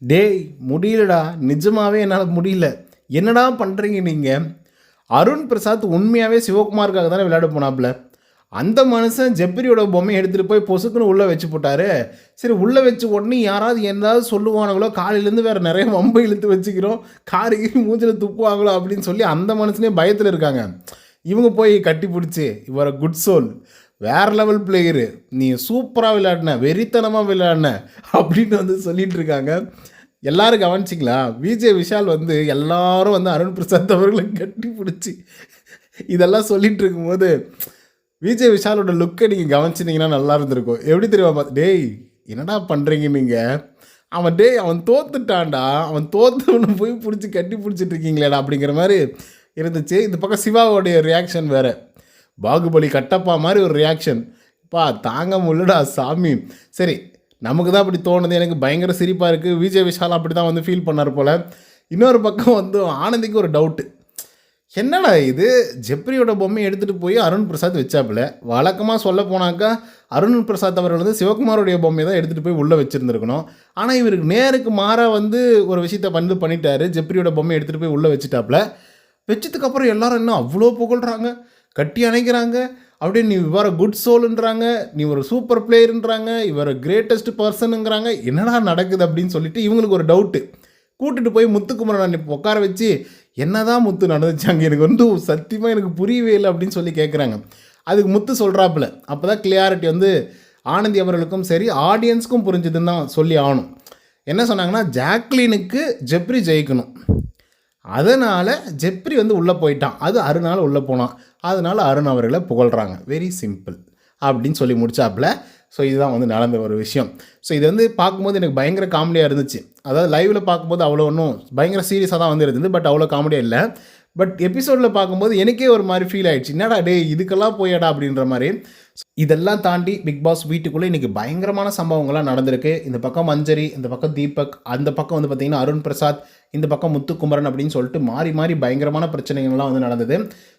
டேய் முடியலடா. நிஜமாகவே என்னால் முடியல. என்னடா பண்ணுறீங்க நீங்கள் அருண் பிரசாத் உண்மையாகவே சிவகுமாருக்காக தானே விளையாட போனாப்புல. அந்த மனுஷன் ஜெப்ரியோட பொம்மையை எடுத்துகிட்டு போய் பொசுக்குன்னு உள்ளே வச்சு போட்டாரு. சரி உள்ளே வச்சு உடனே யாராவது எதாவது சொல்லுவானுங்களோ காலையிலேருந்து வேறு நிறைய வம்பை இழுத்து வச்சுக்கிறோம். காருக்கு மூஞ்சில் துப்புவாங்களோ அப்படின்னு சொல்லி அந்த மனுஷனே பயத்தில் இருக்காங்க. இவங்க போய் கட்டி பிடிச்சி இவரை குட் சோல் வேறு லெவல் பிளேயரு நீ சூப்பராக விளையாடின வெறித்தனமாக விளையாடின அப்படின்னு வந்து சொல்லிட்டு இருக்காங்க. எல்லோரும் கவனிச்சிங்களா? விஜய் விஷால் வந்து எல்லாரும் வந்து அருண் பிரசாத் அவர்களை கட்டி பிடிச்சி இதெல்லாம் சொல்லிகிட்டு இருக்கும்போது விஜய் விஷாலோட லுக்கை நீங்கள் கவனிச்சிட்டிங்கன்னா நல்லா இருந்திருக்கும். எப்படி தெரியுமா? பார்த்து டேய் என்னடா பண்ணுறீங்க நீங்கள் அவன் டேய் அவன் தோத்துட்டான்டா. அவன் தோத்தவனை போய் பிடிச்சி கட்டி பிடிச்சிட்டு இருக்கீங்களேடா அப்படிங்கிற மாதிரி இருந்துச்சு. இந்த பக்கம் சிவாவோடைய ரியாக்ஷன் வேறு. பாகுபலி கட்டப்பா மாதிரி ஒரு ரியாக்ஷன் பா தாங்க முடியலடா சாமி. சரி நமக்கு தான் அப்படி தோணுது. எனக்கு பயங்கர சிரிப்பாக இருக்குது விஜய் விஷால் அப்படி தான் வந்து ஃபீல் பண்ணார் போல். இன்னொரு பக்கம் வந்து ஆனந்திக்கு ஒரு டவுட்டு என்னடா இது? ஜெப்ரியோட பொம்மையை எடுத்துகிட்டு போய் அருண் பிரசாத் வச்சாப்புல. வழக்கமாக சொல்ல போனாக்கா அருண் பிரசாத் அவர்கள் வந்து சிவகுமாரோடைய பொம்மையை தான் எடுத்துகிட்டு போய் உள்ளே வச்சுருந்துருக்கணும். ஆனால் இவருக்கு நேருக்கு மாறாக வந்து ஒரு விஷயத்த வந்து பண்ணிட்டாரு. ஜெப்ரியோட பொம்மையை எடுத்துகிட்டு போய் உள்ளே வச்சுட்டாப்புல. வச்சதுக்கப்புறம் எல்லாரும் இன்னும் அவ்வளோ புகழ்கிறாங்க கட்டி அணைக்கிறாங்க. அப்படியே நீ இவர குட் சோலுன்றாங்க நீ ஒரு சூப்பர் பிளேயருன்றாங்க இவர் கிரேட்டஸ்ட் பர்சனுங்கிறாங்க என்னடா நடக்குது அப்படின்னு சொல்லிட்டு இவங்களுக்கு ஒரு டவுட்டு கூட்டிட்டு போய் முத்துக்குமரன் அன்னைக்கு உட்கார வச்சு என்னதான் முத்து நடந்துச்சாங்க? எனக்கு வந்து சத்தியமாக எனக்கு புரியவே இல்லை அப்படின்னு சொல்லி கேட்குறாங்க அதுக்கு முத்து சொல்கிறாப்புல அப்போ தான் கிளியாரிட்டி வந்து ஆனந்தி அவர்களுக்கும் சரி ஆடியன்ஸ்க்கும் புரிஞ்சுதுன்னு தான் சொல்லி ஆகணும். என்ன சொன்னாங்கன்னா ஜாக்லினுக்கு ஜெப்ரி ஜெயிக்கணும். அதனால் ஜெப்ரி வந்து உள்ளே போயிட்டான். அது அருணால் உள்ளே போனான். அதனால் அருண் அவர்களை புகழ்கிறாங்க வெரி சிம்பிள் அப்படின்னு சொல்லி முடிச்சாப்புல. ஸோ இதுதான் வந்து நடந்த ஒரு விஷயம். ஸோ இது வந்து பார்க்கும்போது எனக்கு பயங்கர காமெடியாக இருந்துச்சு. அதாவது லைவில் பார்க்கும்போது அவ்வளோ ஒன்றும் பயங்கர சீரியஸாக தான் வந்து இருந்தது. பட் அவ்வளோ காமெடியாக இல்லை. பட் எபிசோடில் பார்க்கும்போது எனக்கே ஒரு மாதிரி ஃபீல் ஆயிடுச்சு. என்னடா டே இதுக்கெல்லாம் போயடா அப்படின்ற மாதிரி. இதெல்லாம் தாண்டி பிக் பாஸ் வீட்டுக்குள்ளே இன்றைக்கி பயங்கரமான சம்பவங்கள்லாம் நடந்திருக்கு. இந்த பக்கம் மஞ்சரி இந்த பக்கம் தீபக் அந்த பக்கம் வந்து பார்த்திங்கன்னா அருண் பிரசாத் இந்த பக்கம் முத்துக்குமரன் அப்படின்னு சொல்லிட்டு மாறி மாறி பயங்கரமான பிரச்சனைகள்லாம் வந்து நடந்தது.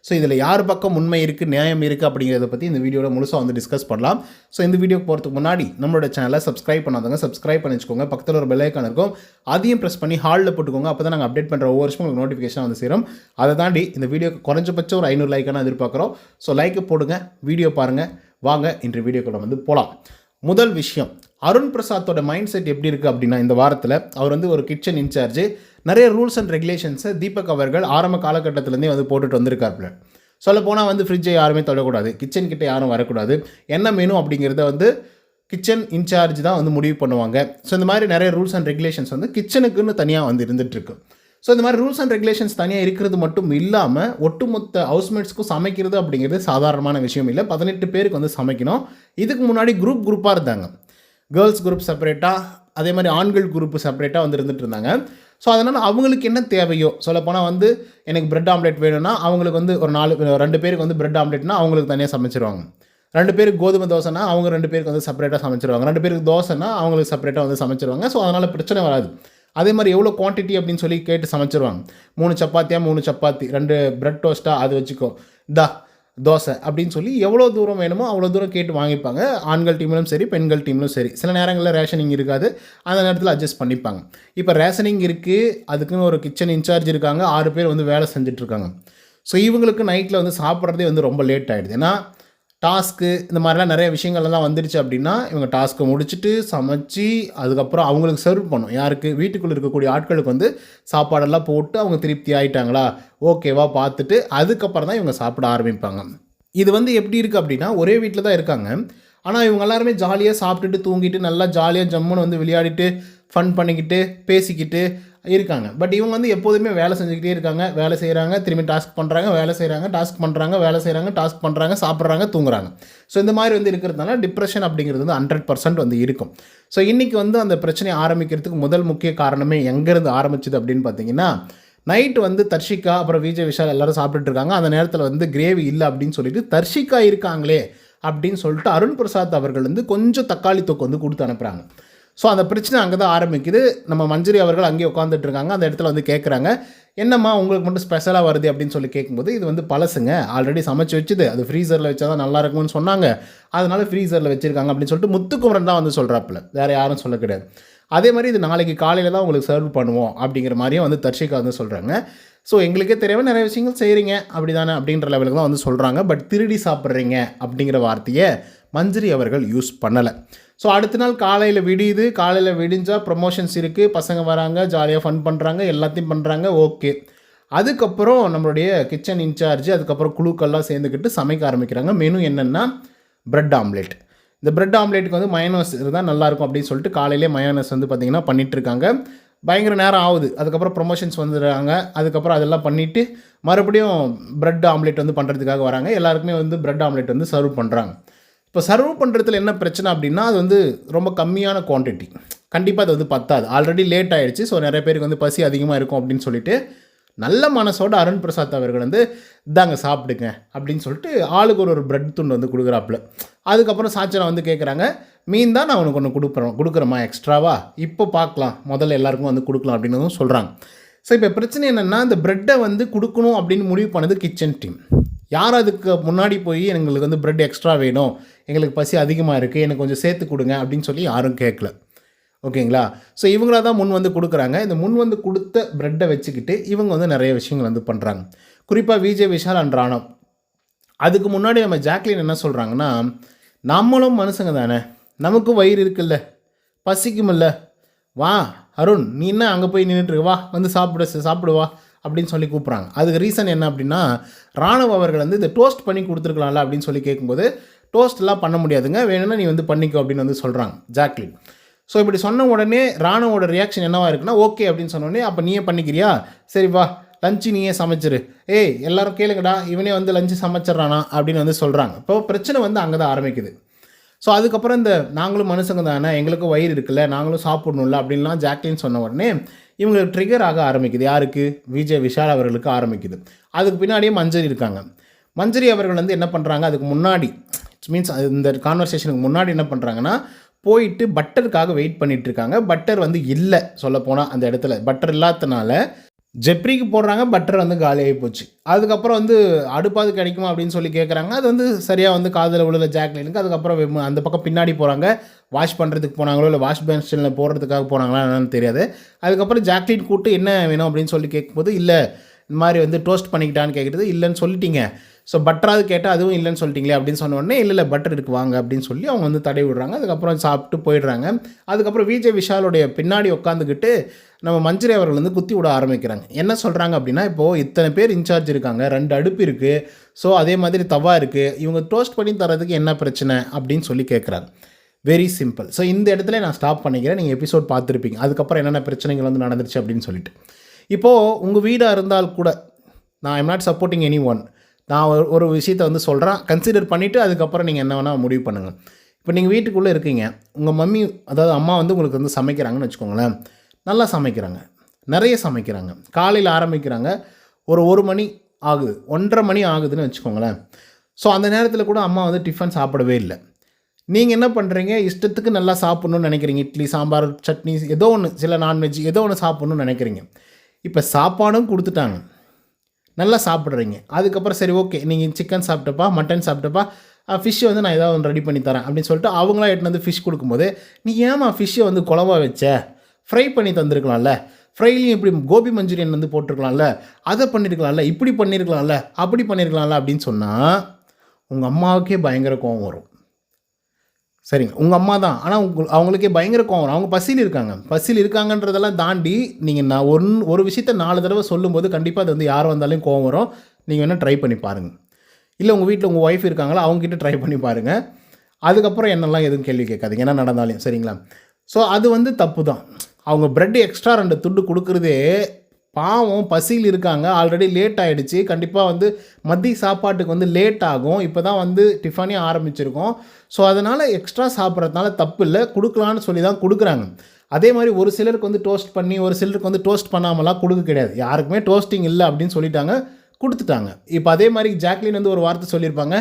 ஸோ இதில் யார் பக்கம் உண்மை இருக்குது நியாயம் இருக்குது அப்படிங்கிறத பற்றி இந்த வீடியோவில் முழுசாக வந்து டிஸ்கஸ் பண்ணலாம். ஸோ இந்த வீடியோ போகிறதுக்கு முன்னாடி நம்மளோட சேனலை சப்ஸ்கிரைப் பண்ணாதவங்க சப்ஸ்கிரைப் பண்ணி வச்சுக்கோங்க பக்கத்தில் ஒரு பெல்லைக்கான இருக்கும். அதையும் ப்ரெஸ் பண்ணி ஹாலில் போட்டுக்கோங்க. அப்போ தான் நாங்கள் அப்டேட் பண்ணுற ஒவ்வொரு வருஷம் உங்களுக்கு நோட்டிஃபிகேஷன் வந்து சேரும். அதை தாண்டி இந்த வீடியோக்கு குறைஞ்சபட்சம் ஒரு ஐநூறு லைக்கான எதிர்பார்க்குறோம். ஸோ லைக்கு போடுங்க வீடியோ பாருங்கள் வாங்க இன்று வீடியோக்குள்ள வந்து போகலாம் முதல் விஷயம் அருண் பிரசாத்தோட மைண்ட் செட் எப்படி இருக்குது அப்படின்னா இந்த வாரத்தில் அவர் வந்து ஒரு கிச்சன் இன்சார்ஜ் நிறைய ரூல்ஸ் அண்ட் ரெகுலேஷன்ஸை தீபக் அவர்கள் ஆரம்ப காலகட்டத்திலேருந்தே வந்து போட்டுட்டு வந்திருக்காருல சொல்ல போனால் வந்து ஃப்ரிட்ஜை யாருமே தொடக்கூடாது. கிச்சன் கிட்ட யாரும் வரக்கூடாது. என்ன மெனு அப்படிங்கிறத வந்து கிச்சன் இன்சார்ஜ் தான் வந்து முடிவு பண்ணுவாங்க. ஸோ இந்த மாதிரி நிறைய ரூல்ஸ் அண்ட் ரெகுலேஷன்ஸ் வந்து கிச்சனுக்குன்னு தனியாக வந்து இருந்துகிட்ருக்கு ஸோ இந்த மாதிரி ரூல்ஸ் அண்ட் ரெகுலேஷன்ஸ் தனியாக இருக்கிறது மட்டும் இல்லாமல் ஒட்டுமொத்த ஹவுஸ்மேட்ஸ்க்கும் சமைக்கிறது அப்படிங்கிறது சாதாரணமான விஷயம் இல்லை. பதினெட்டு பேருக்கு வந்து சமைக்கணும். இதுக்கு முன்னாடி குரூப் குரூப்பாக இருந்தாங்க. கேர்ள்ஸ் குரூப் செப்பரேட்டாக அதே மாதிரி ஆண்கள் குரூப் செப்பரேட்டாக வந்து இருந்துகிட்டு இருந்தாங்க. ஸோ அதனால் அவங்களுக்கு என்ன தேவையோ? சொல்லப்போனால் வந்து எனக்கு பிரெட் ஆம்லெட் வேணும்னா அவங்களுக்கு வந்து ஒரு நாலு ரெண்டு பேருக்கு வந்து பிரெட் ஆம்லெட்னா அவங்களுக்கு தனியாக சமைச்சிருவாங்க. ரெண்டு பேருக்கு கோதுமை தோசைனா அவங்க ரெண்டு பேருக்கு வந்து செப்பரேட்டாக சமைச்சிருவாங்க. ரெண்டு பேருக்கு தோசைனா அவங்களுக்கு செப்பரேட்டாக வந்து சமைச்சிருவாங்க. ஸோ அதனால் பிரச்சனை வராது. அதே மாதிரி எவ்வளோ குவான்டிட்டி அப்படின்னு சொல்லி கேட்டு சமைச்சிருவாங்க. மூணு சப்பாத்தியாக மூணு சப்பாத்தி ரெண்டு பிரெட் டோஸ்ட்டாக அது வச்சுக்கோ. தா தோசை அப்படின்னு சொல்லி எவ்வளோ தூரம் வேணுமோ அவ்வளோ தூரம் கேட்டு வாங்கிப்பாங்க. ஆண்கள் டீம்லும் சரி பெண்கள் டீம்லும் சரி. சில நேரங்களில் ரேஷனிங் இருக்காது. அந்த நேரத்தில் அட்ஜஸ்ட் பண்ணிப்பாங்க. இப்போ ரேஷனிங் இருக்குது அதுக்குன்னு ஒரு கிச்சன் இன்சார்ஜ் இருக்காங்க. ஆறு பேர் வந்து வேலை செஞ்சுட்ருக்காங்க ஸோ இவங்களுக்கு நைட்டில் வந்து சாப்பிட்றதே வந்து ரொம்ப லேட் ஆகிடுது ஏன்னா டாஸ்க்கு இந்த மாதிரிலாம் நிறைய விஷயங்கள்லாம் வந்துருச்சு அப்படின்னா இவங்க டாஸ்க்கை முடிச்சுட்டு சமைச்சு அதுக்கப்புறம் அவங்களுக்கு சர்வ் பண்ணும். யாருக்கு? வீட்டுக்குள்ளே இருக்கக்கூடிய ஆட்களுக்கு வந்து சாப்பாடெல்லாம் போட்டு அவங்க திருப்தி ஆகிட்டாங்களா ஓகேவா பார்த்துட்டு அதுக்கப்புறம் தான் இவங்க சாப்பிட ஆரம்பிப்பாங்க. இது வந்து எப்படி இருக்குது அப்படின்னா ஒரே வீட்டில் தான் இருக்காங்க. ஆனால் இவங்க எல்லாருமே ஜாலியாக சாப்பிட்டுட்டு தூங்கிட்டு நல்லா ஜாலியாக ஜம்முன்னு வந்து விளையாடிட்டு ஃபன் பண்ணிக்கிட்டு பேசிக்கிட்டு இருக்காங்க. பட் இவங்க வந்து எப்போதுமே வேலை செஞ்சுக்கிட்டே இருக்காங்க. வேலை செய்கிறாங்க திரும்பி டாஸ்க் பண்ணுறாங்க வேலை செய்கிறாங்க டாஸ்க் பண்ணுறாங்க வேலை செய்கிறாங்க டாஸ்க் பண்ணுறாங்க சாப்பிட்றாங்க தூங்குறாங்க. ஸோ இந்த மாதிரி வந்து இருக்கிறதுனால டிப்ரெஷன் அப்படிங்கிறது வந்து ஹண்ட்ரட் பர்சன்ட் வந்து இருக்கும். ஸோ இன்றைக்கி வந்து அந்த பிரச்சனையை ஆரம்பிக்கிறதுக்கு முதல் முக்கிய காரணமே எங்கேருந்து ஆரம்பிச்சது அப்படின்னு பார்த்தீங்கன்னா நைட்டு வந்து தர்ஷிகா அப்புறம் விஜய் விஷால் எல்லோரும் சாப்பிட்டுட்டு இருக்காங்க. அந்த நேரத்தில் வந்து கிரேவி இல்லை அப்படின்னு சொல்லிட்டு தர்ஷிகா இருக்காங்களே அப்படின்னு சொல்லிட்டு அருண் பிரசாத் அவர்கள் வந்து கொஞ்சம் தக்காளி தொக்கு வந்து கொடுத்து அனுப்புகிறாங்க ஸோ அந்த பிரச்சனை அங்கே தான் ஆரம்பிக்குது. நம்ம மஞ்சரி அவர்கள் அங்கேயே உட்காந்துட்டு இருக்காங்க அந்த இடத்துல வந்து கேட்குறாங்க என்னம்மா உங்களுக்கு மட்டும் ஸ்பெஷலாக வருது அப்படின்னு சொல்லி கேட்கும்போது இது வந்து பழசுங்க. ஆல்ரெடி சமைச்சு வச்சுது. அது ஃப்ரீசரில் வச்சா தான் நல்லா இருக்கும்னு சொன்னாங்க. அதனால ஃப்ரீசரில் வச்சுருக்காங்க அப்படின்னு சொல்லிட்டு முத்துக்குமரன் தான் வந்து சொல்கிறாப்புல வேறு யாரும் சொல்ல கிடையாது. அதே மாதிரி இது நாளைக்கு காலையில் தான் உங்களுக்கு சர்வ் பண்ணுவோம் அப்படிங்கிற மாதிரியும் வந்து தர்ஷிகா வந்து சொல்கிறாங்க ஸோ எங்களுக்கே தெரியாமல் நிறைய விஷயங்கள் செய்கிறீங்க அப்படி தானே அப்படின்ற லெவலுக்கு தான் வந்து சொல்கிறாங்க பட் திருடி சாப்பிட்றீங்க அப்படிங்கிற வார்த்தையை மஞ்சரி அவர்கள் யூஸ் பண்ணலை. ஸோ அடுத்த நாள் காலையில் விடியுது. காலையில் விடிஞ்சால் ப்ரொமோஷன்ஸ் இருக்குது பசங்க வராங்க ஜாலியாக ஃபன் பண்ணுறாங்க எல்லாத்தையும் பண்ணுறாங்க ஓகே அதுக்கப்புறம் நம்மளுடைய கிச்சன் இன்சார்ஜ் அதுக்கப்புறம் குழுக்கள்லாம் சேர்ந்துக்கிட்டு சமைக்க ஆரம்பிக்கிறாங்க. மெனு என்னென்னா ப்ரெட் ஆம்லேட் இந்த ப்ரெட் ஆம்லேட்டுக்கு வந்து மயோனஸ் இருந்தால் நல்லாயிருக்கும் அப்படின்னு சொல்லிட்டு காலையிலே மயோனஸ் வந்து பார்த்திங்கன்னா பண்ணிகிட்ருக்காங்க பயங்கர நேரம் ஆகுது. அதுக்கப்புறம் ப்ரொமோஷன்ஸ் வந்துடுறாங்க. அதுக்கப்புறம் அதெல்லாம் பண்ணிவிட்டு மறுபடியும் ப்ரெட் ஆம்லேட் வந்து பண்ணுறதுக்காக வராங்க. எல்லாருக்குமே வந்து ப்ரெட் ஆம்லேட் வந்து சர்வ் பண்ணுறாங்க இப்போ சர்வ் பண்ணுறதுல என்ன பிரச்சனை அப்படின்னா அது வந்து ரொம்ப கம்மியான குவான்டிட்டி கண்டிப்பாக அது வந்து பத்தாது. ஆல்ரெடி லேட் ஆயிடுச்சு ஸோ நிறைய பேருக்கு வந்து பசி அதிகமாக இருக்கும் அப்படின்னு சொல்லிட்டு நல்ல மனசோட அருண் பிரசாத் அவர்கள் வந்து இதாங்க சாப்பிடுங்க அப்படின்னு சொல்லிட்டு ஆளுக்கு ஒரு ஒரு பிரெட் துண்டு வந்து கொடுக்குறாப்புல. அதுக்கப்புறம் சாச்சனா வந்து கேட்குறாங்க மீன் தான் நான் உனக்கு ஒன்று கொடுக்குறோம் கொடுக்குறேம்மா எக்ஸ்ட்ராவா இப்போ பார்க்கலாம். முதல்ல எல்லாருக்கும் வந்து கொடுக்கலாம் அப்படின்னு சொல்கிறாங்க ஸோ இப்போ பிரச்சனை என்னென்னா இந்த ப்ரெட்டை வந்து கொடுக்கணும் அப்படின்னு முடிவு பண்ணது கிச்சன் டீம் யார் அதுக்கு முன்னாடி போய் எங்களுக்கு வந்து பிரெட் எக்ஸ்ட்ரா வேணும். எங்களுக்கு பசி அதிகமாக இருக்குது எனக்கு கொஞ்சம் சேர்த்து கொடுங்க அப்படின்னு சொல்லி யாரும் கேட்கல. ஓகேங்களா? ஸோ இவங்களாக தான் முன் வந்து கொடுக்குறாங்க. இந்த முன் வந்து கொடுத்த ப்ரெட்டை வச்சுக்கிட்டு இவங்க வந்து நிறைய விஷயங்கள் வந்து பண்ணுறாங்க குறிப்பாக விஜய் விஷால் அண்ட் ராணவ் அதுக்கு முன்னாடி நம்ம ஜாக்லின் என்ன சொல்கிறாங்கன்னா நம்மளும் மனுஷங்க தானே? நமக்கும் வயிறு இருக்குல்ல? பசிக்குமில்ல? வா அருண் நீ என்ன அங்கே போய் நின்றுட்டு வா வந்து சாப்பிட சாப்பிடுவா அப்படின்னு சொல்லி கூப்பிட்றாங்க. அதுக்கு ரீசன் என்ன அப்படின்னா ராணுவ அவர்கள் வந்து இதை டோஸ்ட் பண்ணி கொடுத்துருக்கலாம்ல அப்படின்னு சொல்லி கேட்கும்போது டோஸ்ட்லாம் பண்ண முடியாதுங்க. வேணும்னா நீ வந்து பண்ணிக்கோ அப்படின்னு வந்து சொல்கிறாங்க ஜாக்லின் ஸோ இப்படி சொன்ன உடனே ராணுவோட ரியாக்ஷன் என்னவா இருக்குன்னா ஓகே அப்படின்னு சொன்னோடனே அப்போ நீயே பண்ணிக்கிறியா? சரி வா. லஞ்சு நீயே சமைச்சிரு. ஏய் எல்லாரும் கேளுங்கடா. இவனே வந்து லஞ்சு சமைச்சிட்றானா? அப்படின்னு வந்து சொல்கிறாங்க இப்போ பிரச்சனை வந்து அங்கே தான் ஆரம்பிக்குது. ஸோ அதுக்கப்புறம் இந்த நாங்களும் மனுஷங்க தானே. எங்களுக்கும் வயிறு இருக்குல்ல. நாங்களும் சாப்பிடணும்ல. அப்படின்லாம் ஜாக்லின் சொன்ன உடனே இவங்களுக்கு ட்ரிகர் ஆக ஆரம்பிக்குது. யாருக்கு? விஜய் விஷால் அவர்களுக்கு ஆரம்பிக்குது. அதுக்கு பின்னாடியே மஞ்சரி இருக்காங்க. மஞ்சரி அவர்கள் வந்து என்ன பண்ணுறாங்க அதுக்கு முன்னாடி மீன்ஸ் இந்த கான்வர்சேஷனுக்கு முன்னாடி என்ன பண்ணுறாங்கன்னா போயிட்டு பட்டருக்காக வெயிட் பண்ணிகிட்ருக்காங்க பட்டர் வந்து இல்லை சொல்லப்போனால் அந்த இடத்துல. பட்டர் இல்லாதனால ஜெப்ரிக்கு போடுறாங்க பட்டர் வந்து காலியாகி போச்சு. அதுக்கப்புறம் வந்து அடுப்பாது கிடைக்குமா அப்படின்னு சொல்லி கேட்குறாங்க அது வந்து சரியாக வந்து காதில் விழுல ஜாக்லினுக்கு அதுக்கப்புறம் அந்த பக்கம் பின்னாடி போகிறாங்க வாஷ் பண்ணுறதுக்கு போனாங்களோ இல்லை வாஷ் பேன்ஸ்டனில் போடுறதுக்காக போனாங்களா என்னன்னு தெரியாது. அதுக்கப்புறம் ஜாக்லின் கூப்பிட்டு என்ன வேணும் அப்படின்னு சொல்லி கேட்கும்போது இல்லை இந்த மாதிரி வந்து டோஸ்ட் பண்ணிக்கிட்டான்னு கேட்குறது இல்லைன்னு சொல்லிட்டீங்க. ஸோ பட்டராது கேட்டால் அதுவும் இல்லைன்னு சொல்லிட்டீங்களே அப்படின்னு சொன்ன உடனே இல்லை இல்லை பட்டர் இருக்கு வாங்க அப்படின்னு சொல்லி அவங்க வந்து தடை விடுறாங்க. அதுக்கப்புறம் சாப்பிட்டு போயிடுறாங்க. அதுக்கப்புறம் விஜய் விஷாலுடைய பின்னாடி உட்காந்துக்கிட்டு நம்ம மஞ்சரி அவர்கள் வந்து குத்தி விட ஆரம்பிக்கிறாங்க. என்ன சொல்கிறாங்க அப்படின்னா இப்போது இத்தனை பேர் இன்சார்ஜ் இருக்காங்க ரெண்டு அடுப்பு இருக்குது ஸோ அதே மாதிரி தவா இருக்குது இவங்க டோஸ்ட் பண்ணி தரதுக்கு என்ன பிரச்சனை அப்படின்னு சொல்லி கேட்குறாங்க வெரி சிம்பிள் ஸோ இந்த இடத்துல நான் ஸ்டாப் பண்ணிக்கிறேன். நீங்கள் எபிசோட் பார்த்துருப்பீங்க. அதுக்கப்புறம் என்னென்ன பிரச்சனைகள் வந்து நடந்துருச்சு அப்படின்னு சொல்லிட்டு. இப்போது உங்கள் வீடாக இருந்தால் கூட நான் I'm not supporting any one நான் ஒரு ஒரு விஷயத்தை வந்து சொல்கிறேன் கன்சிடர் பண்ணிவிட்டு அதுக்கப்புறம் நீங்கள் என்ன வேணால் முடிவு பண்ணுங்கள் இப்போ நீங்கள் வீட்டுக்குள்ளே இருக்கீங்க உங்கள் மம்மி அதாவது அம்மா வந்து உங்களுக்கு வந்து சமைக்கிறாங்கன்னு வச்சுக்கோங்களேன். நல்லா சமைக்கிறாங்க. நிறைய சமைக்கிறாங்க. காலையில் ஆரம்பிக்கிறாங்க ஒரு ஒரு மணி ஆகுது ஒன்றரை மணி ஆகுதுன்னு வச்சுக்கோங்களேன். ஸோ அந்த நேரத்தில் கூட அம்மா வந்து டிஃபன் சாப்பிடவே இல்லை. நீங்கள் என்ன பண்ணுறீங்க இஷ்டத்துக்கு நல்லா சாப்பிட்ணுன்னு நினைக்கிறீங்க. இட்லி சாம்பார் சட்னி ஏதோ ஒன்று சில நான்வெஜ் ஏதோ ஒன்று சாப்பிட்ணுன்னு நினைக்கிறீங்க. இப்போ சாப்பாடும் கொடுத்துட்டாங்க. நல்லா சாப்பிட்றீங்க. அதுக்கப்புறம் சரி ஓகே நீங்கள் சிக்கன் சாப்பிட்டப்பா மட்டன் சாப்பிட்டப்பா ஃபிஷ்ஷை வந்து நான் ஏதாவது ஒன்று ரெடி பண்ணி தரேன் அப்படின்னு சொல்லிட்டு அவங்களா எட்டுனு வந்து ஃபிஷ் கொடுக்கும்போது நீ ஏமா ஃபிஷ்ஷை வந்து குழம்பா வச்ச? ஃப்ரை பண்ணி தந்திருக்கலாம்ல. ஃப்ரைலையும் இப்படி கோபி மஞ்சூரியன் வந்து போட்டிருக்கலாம்ல. அதை பண்ணியிருக்கலாம்ல இப்படி பண்ணியிருக்கலாம்ல அப்படி பண்ணியிருக்கலாம்ல அப்படின்னு சொன்னால் உங்கள் அம்மாவுக்கே பயங்கர கோவம் வரும். சரிங்க. உங்கள் அம்மா தான். ஆனால் உங்க அவங்களுக்கே பயங்கர கோவம் அவங்க பசியில் இருக்காங்க. பசியில் இருக்காங்கன்றதெல்லாம் தாண்டி நீங்கள் நான் ஒன் ஒரு விஷயத்த நாலு தடவை சொல்லும்போது கண்டிப்பாக அது வந்து யார் வந்தாலும் கோவம் வரும். நீங்கள் வேணால் ட்ரை பண்ணி பாருங்கள் இல்லை உங்கள் வீட்டில் உங்கள் ஒய்ஃப் இருக்காங்களா அவங்ககிட்ட ட்ரை பண்ணி பாருங்கள் அதுக்கப்புறம் என்னெல்லாம் எதுவும் கேள்வி கேட்காதீங்க. என்ன நடந்தாலும் சரிங்களா? ஸோ அது வந்து தப்பு தான். அவங்க ப்ரெட் எக்ஸ்ட்ரா ரெண்டு துண்டு கொடுக்குறதே பாவம் பசியில் இருக்காங்க. ஆல்ரெடி லேட் ஆகிடுச்சு கண்டிப்பாக வந்து மதிய சாப்பாட்டுக்கு வந்து லேட் ஆகும். இப்போ தான் வந்து டிஃபனே ஆரம்பிச்சிருக்கோம். ஸோ அதனால் எக்ஸ்ட்ரா சாப்பிட்றதுனால தப்பு இல்லை. கொடுக்கலான்னு சொல்லி தான் கொடுக்குறாங்க. அதே மாதிரி ஒரு சிலருக்கு வந்து டோஸ்ட் பண்ணி ஒரு சிலருக்கு வந்து டோஸ்ட் பண்ணாமலாம் கொடுக்க கிடையாது. யாருக்குமே டோஸ்டிங் இல்லை அப்படின்னு சொல்லிட்டாங்க. கொடுத்துட்டாங்க. இப்போ அதே மாதிரி ஜாக்லின் வந்து ஒரு வார்த்தை சொல்லியிருப்பாங்க.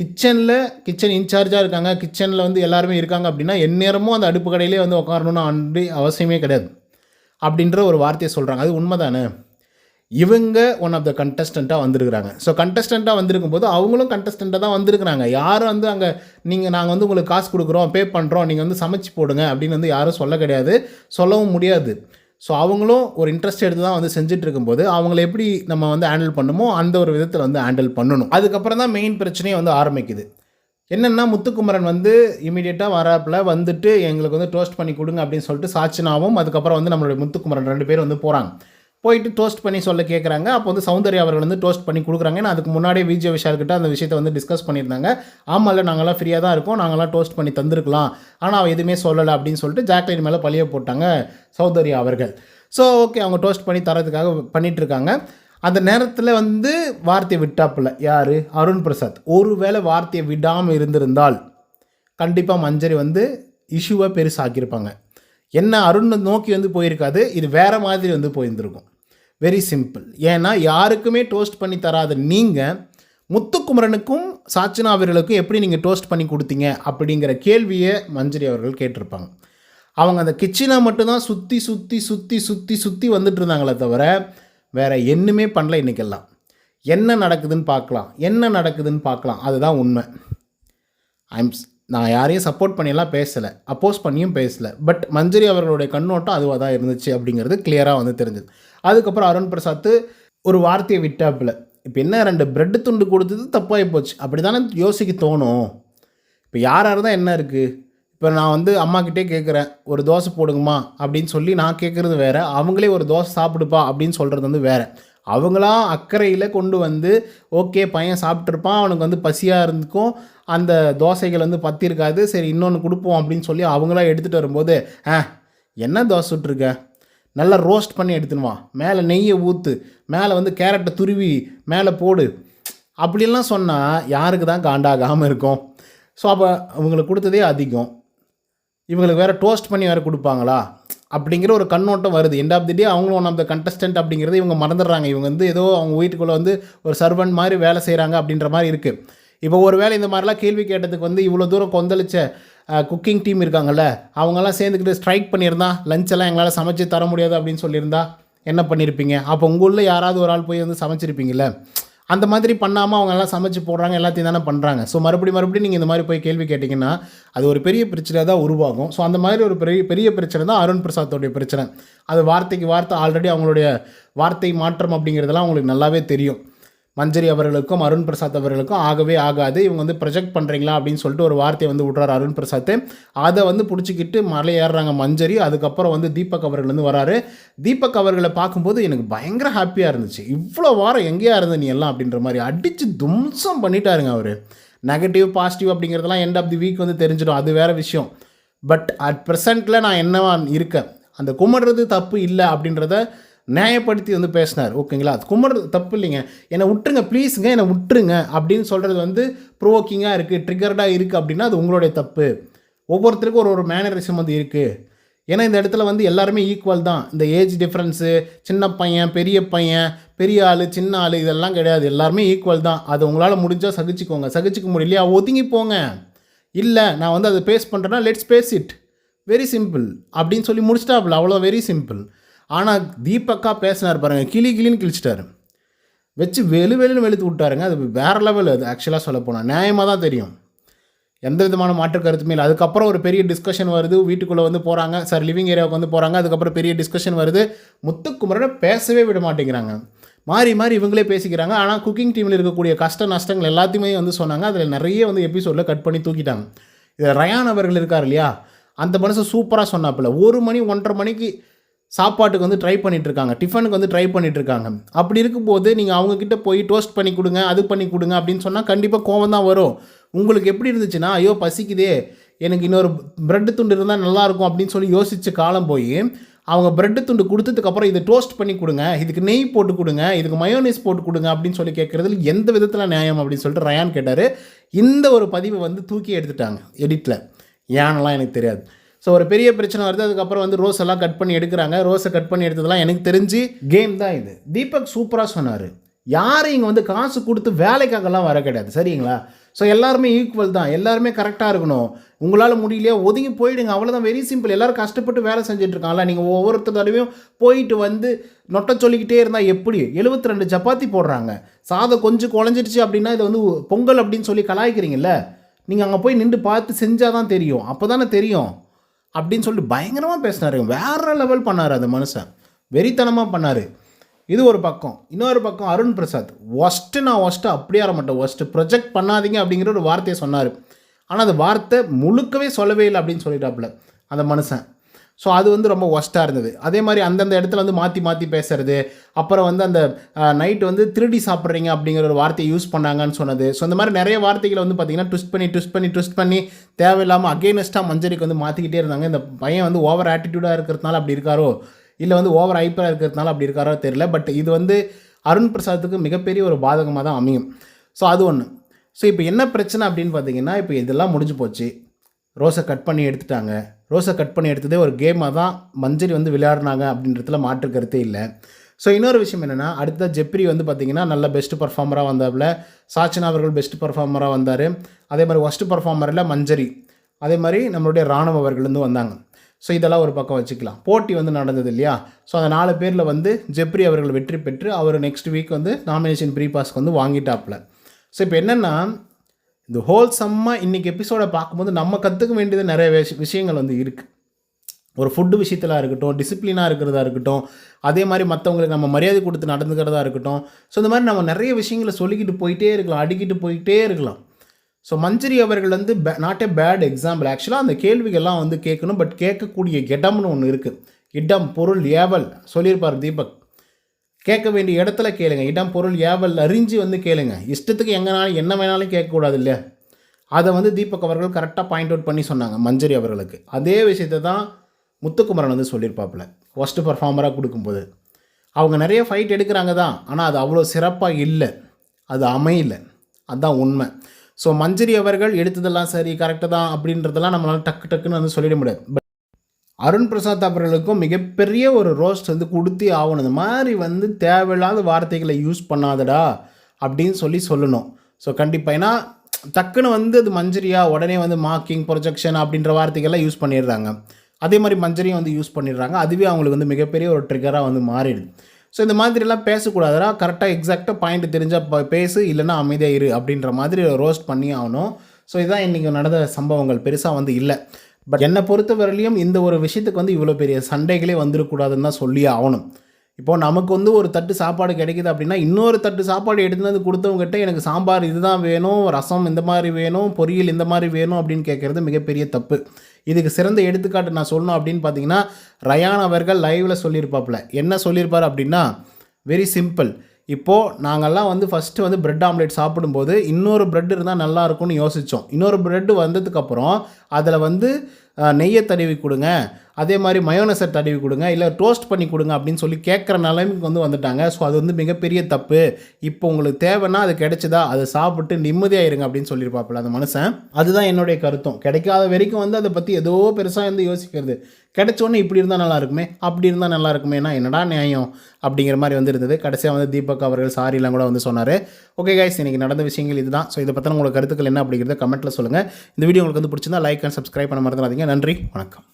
கிச்சனில் கிச்சன் இன்சார்ஜாக இருக்காங்க. கிச்சனில் வந்து எல்லாருமே இருக்காங்க அப்படின்னா எந்நேரமும் அந்த அடுப்பு கடையிலே வந்து உட்காரணும்னு அன்றி அவசியமே கிடையாது. அப்படின்ற ஒரு வார்த்தையை சொல்கிறாங்க அது உண்மைதானே? இவங்க ஒன் ஆஃப் த கண்டஸ்டண்ட்டாக வந்திருக்கிறாங்க. ஸோ கண்டஸ்டண்ட்டாக வந்திருக்கும் போது அவங்களும் கண்டஸ்டண்ட்டாக தான் வந்திருக்கிறாங்க. யாரும் வந்து அங்கே நீங்கள் நாங்கள் வந்து உங்களுக்கு காசு கொடுக்குறோம் பே பண்ணுறோம் நீங்கள் வந்து சமைச்சு போடுங்க அப்படின்னு வந்து யாரும் சொல்ல கிடையாது. சொல்லவும் முடியாது. ஸோ அவங்களும் ஒரு இன்ட்ரெஸ்ட் எடுத்து தான் வந்து செஞ்சுட்டு இருக்கும்போது அவங்கள எப்படி நம்ம வந்து ஹேண்டில் பண்ணுமோ அந்த ஒரு விதத்தில் வந்து ஹேண்டில் பண்ணணும். அதுக்கப்புறம் தான் மெயின் பிரச்சனையே வந்து ஆரம்பிக்குது. என்னென்னா முத்துக்குமரன் வந்து இமீடியட்டாக வராப்பில் வந்துட்டு எங்களுக்கு வந்து டோஸ்ட் பண்ணி கொடுங்க அப்படின்னு சொல்லிட்டு சாச்சினாவும் அதுக்கப்புறம் வந்து நம்மளுடைய முத்துக்குமரன் ரெண்டு பேர் வந்து போகிறாங்க போயிட்டு டோஸ்ட் பண்ணி சொல்ல கேட்குறாங்க அப்போ வந்து சௌந்தர்யா அவர்கள் வந்து டோஸ்ட் பண்ணி கொடுக்குறாங்க. ஏன்னா அதுக்கு முன்னாடியே விஜய் விஷால்கிட்ட அந்த விஷயத்தை வந்து டிஸ்கஸ் பண்ணியிருந்தாங்க. ஆமாம்ல நாங்களாம் ஃப்ரீயாக தான் இருக்கோம். நாங்களாம் டோஸ்ட் பண்ணி தந்திருக்கலாம். ஆனால் அவள் எதுவுமே சொல்லலை அப்படின்னு சொல்லிட்டு ஜாக்லின் மேலே பழிய போட்டாங்க சௌந்தர்யா அவர்கள். ஸோ ஓகே அவங்க டோஸ்ட் பண்ணி தரதுக்காக பண்ணிகிட்ருக்காங்க அந்த நேரத்தில் வந்து வார்த்தையை விட்டாப்புல. யார்? அருண் பிரசாத். ஒருவேளை வார்த்தையை விடாமல் இருந்திருந்தால் கண்டிப்பாக மஞ்சரி வந்து இஷ்யூவாக பெருசாக்கியிருப்பாங்க. என்ன அருண் நோக்கி வந்து போயிருக்காது இது வேறு மாதிரி வந்து போயிருந்துருக்கும். வெரி சிம்பிள் ஏன்னா யாருக்குமே டோஸ்ட் பண்ணி தராத நீங்கள் முத்துக்குமரனுக்கும் சாச்சினா அவர்களுக்கும் எப்படி நீங்கள் டோஸ்ட் பண்ணி கொடுத்தீங்க அப்படிங்கிற கேள்வியை மஞ்சரி அவர்கள் கேட்டிருப்பாங்க. அவங்க அந்த கிச்சனை மட்டும்தான் சுற்றி சுற்றி சுற்றி சுற்றி சுற்றி வந்துட்டு இருந்தாங்களே தவிர வேறு என்னுமே பண்ணல இன்றைக்கெல்லாம் என்ன நடக்குதுன்னு பார்க்கலாம். என்ன நடக்குதுன்னு பார்க்கலாம். அதுதான் உண்மை. ஐம் நான் யாரையும் சப்போர்ட் பண்ணியெல்லாம் பேசலை. அப்போஸ் பண்ணியும் பேசலை. பட் மஞ்சரி அவர்களுடைய கண்ணோட்டம் அதுவாக தான் இருந்துச்சு அப்படிங்கிறது கிளியராக வந்து தெரிஞ்சது. அதுக்கப்புறம் அருண் பிரசாத் ஒரு வார்த்தையை விட்டாப்புல. இப்போ என்ன ரெண்டு பிரெட்டு துண்டு கொடுத்தது தப்பாகி போச்சு. அப்படி தானே யோசிக்க தோணும். இப்போ யாராக இருந்தால் என்ன இருக்குது இப்போ நான் வந்து அம்மாக்கிட்டே கேட்குறேன் ஒரு தோசை போடுங்கம்மா அப்படின்னு சொல்லி நான் கேட்குறது வேறு அவங்களே ஒரு தோசை சாப்பிடுப்பா அப்படின்னு சொல்கிறது வந்து வேறு. அவங்களா அக்கறையில் கொண்டு வந்து ஓகே பையன் சாப்பிட்ருப்பான் அவனுக்கு வந்து பசியாக இருந்துக்கும் அந்த தோசைகள் வந்து பற்றிருக்காது சரி இன்னொன்று கொடுப்போம் அப்படின்னு சொல்லி அவங்களாம் எடுத்துகிட்டு வரும்போது ஆ என்ன தோசை விட்ருக்க நல்லா ரோஸ்ட் பண்ணி எடுத்துன்னு வா. மேலே நெய்யை ஊற்று மேலே வந்து கேரட்டை துருவி மேலே போடு. அப்படிலாம் சொன்னால் யாருக்கு தான் காண்டாகாமல் இருக்கும். ஸோ அப்போ அவங்களுக்கு கொடுத்ததே அதிகம். இவங்களுக்கு வேறு டோஸ்ட் பண்ணி வேறு கொடுப்பாங்களா? அப்படிங்கிற ஒரு கண்ணோட்டம் வருது. எண்ட் ஆஃப் தி டே அவங்களும் ஒன் ஆஃப் த கண்டஸ்டன்ட் அப்படிங்கிறது இவங்க மறந்துடுறாங்க. இவங்க வந்து ஏதோ அவங்க வீட்டுக்குள்ளே வந்து ஒரு சர்வன்ட் மாதிரி வேலை செய்கிறாங்க அப்படின்ற மாதிரி இருக்குது இப்போ ஒரு வேளை இந்த மாதிரிலாம் கேள்வி கேட்டதுக்கு வந்து இவ்வளோ தூரம் கொந்தளிச்ச குக்கிங் டீம் இருக்காங்கல்ல அவங்கெல்லாம் சேர்ந்துக்கிட்டு ஸ்ட்ரைக் பண்ணியிருந்தா லஞ்செல்லாம் எங்களால் சமைச்சு தர முடியாது அப்படின்னு சொல்லியிருந்தா என்ன பண்ணியிருப்பீங்க அப்போ உங்கள் யாராவது ஒரு ஆள் போய் வந்து சமைச்சிருப்பீங்களே அந்த மாதிரி பண்ணாமல் அவங்க எல்லாம் சமைச்சு போடுறாங்க எல்லாத்தையும் தானே பண்ணுறாங்க ஸோ மறுபடியும் மறுபடியும் நீங்கள் இந்த மாதிரி போய் கேள்வி கேட்டிங்கன்னா அது ஒரு பெரிய பிரச்சனை தான் உருவாகும். ஸோ அந்த மாதிரி ஒரு பெரிய பெரிய பிரச்சனை தான் அருண் பிரசாத்தோடைய பிரச்சனை. அது வார்த்தைக்கு வார்த்தை ஆல்ரெடி அவங்களுடைய வார்த்தை மாற்றம் அப்படிங்கிறதெல்லாம் அவங்களுக்கு நல்லாவே தெரியும். மஞ்சரி அவர்களுக்கும் அருண் பிரசாத் அவர்களுக்கும் ஆகவே ஆகாது. இவங்க வந்து ப்ரொஜெக்ட் பண்ணுறீங்களா அப்படின்னு சொல்லிட்டு ஒரு வார்த்தையை வந்து விட்றாரு அருண் பிரசாத். அதை வந்து பிடிச்சிக்கிட்டு மலை ஏறுறாங்க மஞ்சரி. அதுக்கப்புறம் வந்து தீபக் அவர்கள் வந்து வராரு. தீபக் அவர்களை பார்க்கும்போது எனக்கு பயங்கர ஹாப்பியாக இருந்துச்சு. இவ்வளோ வாரம் எங்கேயா இருந்த நீ எல்லாம் அப்படின்ற மாதிரி அடித்து தும்சம் பண்ணிட்டாருங்க அவர். நெகட்டிவ் பாசிட்டிவ் அப்படிங்கிறதெல்லாம் எண்ட் ஆஃப் தி வீக் வந்து தெரிஞ்சிடும். அது வேறு விஷயம். பட் அட் ப்ரெசண்ட்டில் நான் என்னவா இருக்கேன்? அந்த கும்பிட்றது தப்பு இல்லை அப்படின்றத நியாயப்படுத்தி வந்து பேசினார். ஓகேங்களா? அது கும்பிட்றது தப்பு இல்லைங்க. என்னை விட்டுருங்க ப்ளீஸுங்க என்னை விட்டுருங்க அப்படின்னு சொல்கிறது வந்து ப்ரோவோக்கிங்காக இருக்குது ட்ரிகர்டாக இருக்குது அப்படின்னா அது உங்களுடைய தப்பு. ஒவ்வொருத்தருக்கும் ஒரு ஒரு மேனரிசம் வந்து இருக்குது ஏன்னா இந்த இடத்துல வந்து எல்லாருமே ஈக்குவல் தான். இந்த ஏஜ் டிஃப்ரென்ஸு சின்ன பையன் பெரிய பையன் பெரிய ஆள் சின்ன ஆள் இதெல்லாம் கிடையாது. எல்லாருமே ஈக்குவல் தான். அது உங்களால் முடிஞ்சால் சகிச்சுக்கோங்க. சகிச்சுக்க முடியலையா? ஒதுங்கி போங்க. இல்லை நான் வந்து அதை பேஸ் பண்ணுறேன்னா let's face it very simple அப்படின்னு சொல்லி முடிச்சிட்டாப்புல. அவ்வளோ வெரி சிம்பிள் ஆனால் தீபக்கா பேசினார் பாருங்கள் கிளி கிளின்னு கிழிச்சிட்டாரு. வச்சு வெளு வெளுன்னு வெளுத்து விட்டாருங்க. அது வேறு லெவல் அது ஆக்சுவலாக சொல்ல போனால் நியாயமாக தான் தெரியும். எந்த விதமான மாற்று கருத்துமே இல்லை. அதுக்கப்புறம் ஒரு பெரிய டிஸ்கஷன் வருது. வீட்டுக்குள்ளே வந்து போகிறாங்க சார் லிவிங் ஏரியாவுக்கு வந்து போகிறாங்க அதுக்கப்புறம் பெரிய டிஸ்கஷன் வருது. முத்துக்குமரனை பேசவே விட மாட்டேங்கிறாங்க. மாறி மாறி இவங்களே பேசிக்கிறாங்க. ஆனால் குக்கிங் டீமில் இருக்கக்கூடிய கஷ்ட நஷ்டங்கள் எல்லாத்தையுமே வந்து சொன்னாங்க. அதில் நிறைய வந்து எபிசோடில் கட் பண்ணி தூக்கிட்டாங்க. இதில் ரயான் அவர்கள் இருக்கார் இல்லையா? அந்த மனுஷன் சூப்பராக சொன்னாப்பில்ல ஒரு மணி ஒன்றரை மணிக்கு சாப்பாட்டுக்கு வந்து ட்ரை பண்ணிட்டு இருக்காங்க டிஃபனுக்கு வந்து ட்ரை பண்ணிட்டு இருக்காங்க அப்படி இருக்கும்போது நீங்கள் அவங்கக்கிட்ட போய் டோஸ்ட் பண்ணி கொடுங்க அது பண்ணி கொடுங்க அப்படின்னு சொன்னால் கண்டிப்பாக கோவம் தான் வரும். உங்களுக்கு எப்படி இருந்துச்சுன்னா ஐயோ பசிக்குதே எனக்கு இன்னொரு பிரெட்டு துண்டு இருந்தால் நல்லாயிருக்கும் அப்படின்னு சொல்லி யோசித்த காலம் போய் அவங்க பிரெட்டு துண்டு கொடுத்ததுக்கப்புறம் இதை டோஸ்ட் பண்ணி கொடுங்க இதுக்கு நெய் போட்டு கொடுங்க இதுக்கு மயோனைஸ் போட்டு கொடுங்க அப்படின்னு சொல்லி கேட்குறதுல எந்த விதத்தில் நியாயம் அப்படின்னு சொல்லிட்டு ரயான் கேட்டார். இந்த ஒரு பதிவை வந்து தூக்கி எடுத்துட்டாங்க எடிட்டில் ஏன்னெலாம் எனக்கு தெரியாது. ஸோ ஒரு பெரிய பிரச்சனை வருது. அதுக்கப்புறம் வந்து ரோஸ் எல்லாம் கட் பண்ணி எடுக்கிறாங்க. ரோஸை கட் பண்ணி எடுத்ததெல்லாம் எனக்கு தெரிஞ்சு கேம் தான் இது. தீபக் சூப்பராக சொன்னார். யாரும் இங்கே வந்து காசு கொடுத்து வேலைக்காகலாம் வர கிடையாது. சரிங்களா? ஸோ எல்லாருமே ஈக்குவல் தான். எல்லாருமே கரெக்டாக இருக்கணும். உங்களால் முடியலையா? ஒதுங்கி போயிடுங்க. அவ்வளோதான் வெரி சிம்பிள் எல்லாரும் கஷ்டப்பட்டு வேலை செஞ்சுட்டு நீங்கள் ஒவ்வொருத்த தடவையும் போயிட்டு வந்து நொட்டை சொல்லிக்கிட்டே இருந்தால் எப்படி? 72 ரெண்டு சப்பாத்தி போடுறாங்க. சாதம் கொஞ்சம் குழஞ்சிடுச்சு அப்படின்னா இது வந்து பொங்கல் அப்படின்னு சொல்லி கலாய்க்கிறீங்கல்ல? நீங்கள் அங்கே போய் நின்று பார்த்து செஞ்சால் தான் தெரியும். அப்போ தானே தெரியும். அப்படின்னு சொல்லிட்டு பயங்கரமாக பேசினாரு. வேற லெவல் பண்ணார் அந்த மனுஷன். வெறித்தனமாக பண்ணார். இது ஒரு பக்கம். இன்னொரு பக்கம் அருண் பிரசாத். ஒஸ்ட்டு நான் ஒஸ்ட்டு அப்படியே வரமாட்டேன் ஒஸ்ட்டு ப்ரொஜெக்ட் பண்ணாதீங்க அப்படிங்கிற ஒரு வார்த்தையை சொன்னார். ஆனால் அந்த வார்த்தை முழுக்கவே சொல்லவே இல்லை அப்படின்னு சொல்லிட்டாப்புல அந்த மனுஷன். ஸோ அது வந்து ரொம்ப ஒஸ்ட்டாக இருந்தது. அதே மாதிரி அந்தந்த இடத்துல வந்து மாற்றி மாற்றி பேசுறது அப்புறம் வந்து அந்த நைட் வந்து திருடி சாப்பிட்றீங்க அப்படிங்கிற ஒரு வார்த்தையை யூஸ் பண்ணாங்கன்னு சொன்னது. ஸோ இந்த மாதிரி நிறைய வார்த்தைகளை வந்து பார்த்திங்கன்னா ட்விஸ்ட் பண்ணி ட்விஸ்ட் பண்ணி ட்விஸ்ட் பண்ணி தேவையில்லாமல் அகெயினஸ்ட்டாக மஞ்சரிக்கு வந்து மாற்றிக்கிட்டே இருந்தாங்க. இந்த பையன் வந்து ஓவர் ஆட்டிடியூடாக இருக்கிறதுனால அப்படி இருக்காரோ இல்லை வந்து ஓவர் ஹைப்பராக இருக்கிறதுனால அப்படி இருக்காரோ தெரியல. பட் இது வந்து அருண் பிரசாத்துக்கு மிகப்பெரிய ஒரு பாதகமாக தான் அமையும். ஸோ அது ஒன்று ஸோ இப்போ என்ன பிரச்சனை அப்படின்னு பார்த்தீங்கன்னா இப்போ இதெல்லாம் முடிஞ்சு போச்சு. ரோஸை கட் பண்ணி எடுத்துட்டாங்க. ரோஸை கட் பண்ணி எடுத்ததே ஒரு கேமாக தான் மஞ்சரி வந்து விளையாடினாங்க அப்படின்றதுல மாற்று கருத்தே இல்லை. ஸோ இன்னொரு விஷயம் என்னென்னா அடுத்த ஜெப்ரி வந்து பார்த்திங்கன்னா நல்ல பெஸ்ட் பர்ஃபார்மராக வந்தாப்புல சாச்சனா அவர்கள் பெஸ்ட் பர்ஃபார்மராக வந்தார். அதே மாதிரி ஒஸ்ட் பர்ஃபார்மரில் மஞ்சரி. அதே மாதிரி நம்மளுடைய ராணுவ அவர்கள் வந்து வந்தாங்க. ஸோ இதெல்லாம் ஒரு பக்கம் வச்சுக்கலாம். போட்டி வந்து நடந்தது இல்லையா? ஸோ அந்த நாலு பேரில் வந்து ஜெப்ரி அவர்கள் வெற்றி பெற்று அவர் நெக்ஸ்ட் வீக் வந்து நாமினேஷன் ப்ரீ பாஸ்க்கு வந்து வாங்கிட்டாப்புல. ஸோ இப்போ என்னென்னா இந்த ஹோல் சம்மாக இன்றைக்கி எபிசோடை பார்க்கும்போது நம்ம கற்றுக்க வேண்டியது நிறைய விஷ- விஷயங்கள் வந்து இருக்குது ஒரு ஃபுட்டு விஷயத்தில் இருக்கட்டும் டிசிப்ளினாக இருக்கிறதா இருக்கட்டும் அதே மாதிரி மற்றவங்களுக்கு நம்ம மரியாதை கொடுத்து நடந்துக்கிறதா இருக்கட்டும். ஸோ இந்த மாதிரி நம்ம நிறைய விஷயங்களை சொல்லிக்கிட்டு போயிட்டே இருக்கலாம் அடிக்கிட்டு போயிட்டே இருக்கலாம். ஸோ மஞ்சரி அவர்கள் வந்து நாட் ஏ பேட் எக்ஸாம்பிள் ஆக்சுவலாக அந்த கேள்விகள்லாம் வந்து கேட்கணும் பட் கேட்கக்கூடிய இடம்னு ஒன்று இருக்குது இடம் பொருள் ஏவல் சொல்லியிருப்பார் தீபக். கேட்க வேண்டிய இடத்துல கேளுங்க. இடம் பொருள் ஏவல் அறிஞ்சு வந்து கேளுங்க. இஷ்டத்துக்கு எங்கேனாலும் என்ன வேணாலும் கேட்கக்கூடாது இல்லையா? அதை வந்து தீபக் அவர்கள் கரெக்டாக பாயிண்ட் அவுட் பண்ணி சொன்னாங்க மஞ்சரி அவர்களுக்கு. அதே விஷயத்தை தான் முத்துக்குமரன் வந்து சொல்லியிருப்பாப்பில். ஃபஸ்ட்டு பர்ஃபார்மராக கொடுக்கும்போது. அவங்க நிறைய ஃபைட் எடுக்கிறாங்க தான் ஆனால் அது அவ்வளோ சிறப்பாக இல்லை. அது அமையல. அதுதான் உண்மை. ஸோ மஞ்சரி அவர்கள் எடுத்ததெல்லாம் சரி கரெக்டாக தான் அப்படின்றதெல்லாம் நம்மளால் டக்கு டக்குன்னு வந்து சொல்லிட முடியாது. பட் அருண் பிரசாத் அவர்களுக்கும் மிகப்பெரிய ஒரு ரோஸ்ட் வந்து கொடுத்தே ஆகணும். இந்த மாதிரி வந்து தேவையில்லாத வார்த்தைகளை யூஸ் பண்ணாதடா அப்படின்னு சொல்லி சொல்லணும். ஸோ கண்டிப்பாக ஏன்னா டக்குன்னு வந்து அது மஞ்சரியா உடனே வந்து மார்க்கிங் ப்ரொஜெக்ஷன் அப்படின்ற வார்த்தைகள்லாம் யூஸ் பண்ணிடுறாங்க. அதே மாதிரி மஞ்சரியும் வந்து யூஸ் பண்ணிடுறாங்க. அதுவே அவங்களுக்கு வந்து மிகப்பெரிய ஒரு ட்ரிகராக வந்து மாறிடுது. ஸோ இந்த மாதிரிலாம் பேசக்கூடாதுடா. கரெக்டாக எக்ஸாக்டாக பாயிண்ட் தெரிஞ்சால் ப- பேசு. இல்லைன்னா அமைதியாக இரு அப்படின்ற மாதிரி ரோஸ்ட் பண்ணி ஆகணும். ஸோ இதுதான் இன்றைக்கி நடந்த சம்பவங்கள். பெருசாக வந்து இல்லை. பட் என்னை பொறுத்தவரையிலையும் இந்த ஒரு விஷயத்துக்கு வந்து இவ்வளோ பெரிய சண்டைகளே வந்துடக்கூடாதுன்னு தான் சொல்லி ஆகணும். இப்போ நமக்கு வந்து ஒரு தட்டு சாப்பாடு கிடைக்குது அப்படின்னா இன்னொரு தட்டு சாப்பாடு எடுத்துன்னு வந்து கொடுத்தவங்ககிட்ட எனக்கு சாம்பார் இதுதான் வேணும் ரசம் இந்த மாதிரி வேணும் பொரியல் இந்த மாதிரி வேணும் அப்படின்னு கேட்குறது மிகப்பெரிய தப்பு. இதுக்கு சிறந்த எடுத்துக்காட்டு நான் சொல்லணும் அப்படின்னு பார்த்தீங்கன்னா ரயான் அவர்கள் லைவில் சொல்லியிருப்பாப்புல. என்ன சொல்லியிருப்பார் அப்படின்னா வெரி சிம்பிள் இப்போது நாங்கள்லாம் வந்து ஃபஸ்ட்டு வந்து பிரெட் ஆம்லேட் சாப்பிடும்போது இன்னொரு பிரெட் இருந்தால் நல்லாயிருக்கும்னு யோசித்தோம் இன்னொரு பிரெட் வந்ததுக்கப்புறம் அதில் வந்து நெய்யை தடவி கொடுங்க. அதே மாதிரி மயோனஸை தடவி கொடுங்க. இல்லை டோஸ்ட் பண்ணி கொடுங்க அப்படின்னு சொல்லி கேட்குற நிலைமைக்கு வந்து வந்துட்டாங்க. ஸோ அது வந்து மிகப்பெரிய தப்பு. இப்போ உங்களுக்கு தேவைன்னா அது கிடைச்சதா? அதை சாப்பிட்டு நிம்மதியாக இருங்க அப்படின்னு சொல்லியிருப்பாப்புல அந்த மனுஷன். அதுதான் என்னுடைய கருத்தும். கிடைக்காத வரைக்கும் வந்து அதை பற்றி ஏதோ பெருசாக வந்து யோசிக்கிறது. கிடைச்சோன்னே இப்படி இருந்தால் நல்லா இருக்குமே அப்படி இருந்தால் நல்லா இருக்குமேனா என்னடா நியாயம் அப்படிங்கிற மாதிரி வந்து இருந்தது. கடைசியாக வந்து தீபக் அவர்கள் சாரிலாம் கூட வந்து சொன்னார். ஓகே கைஸ் இன்றைக்கி நடந்த விஷயங்கள் இதுதான். ஸோ இதை பற்றின உங்களுக்கு கருத்துக்கள் என்ன அப்படிங்கிறத கமெண்ட்டில் சொல்லுங்கள் இந்த வீடியோ உங்களுக்கு வந்து பிடிச்சிருந்தா லைக் அண்ட் சப்ஸ்கிரைப் பண்ண மறந்துடாதீங்க. நன்றி. வணக்கம்.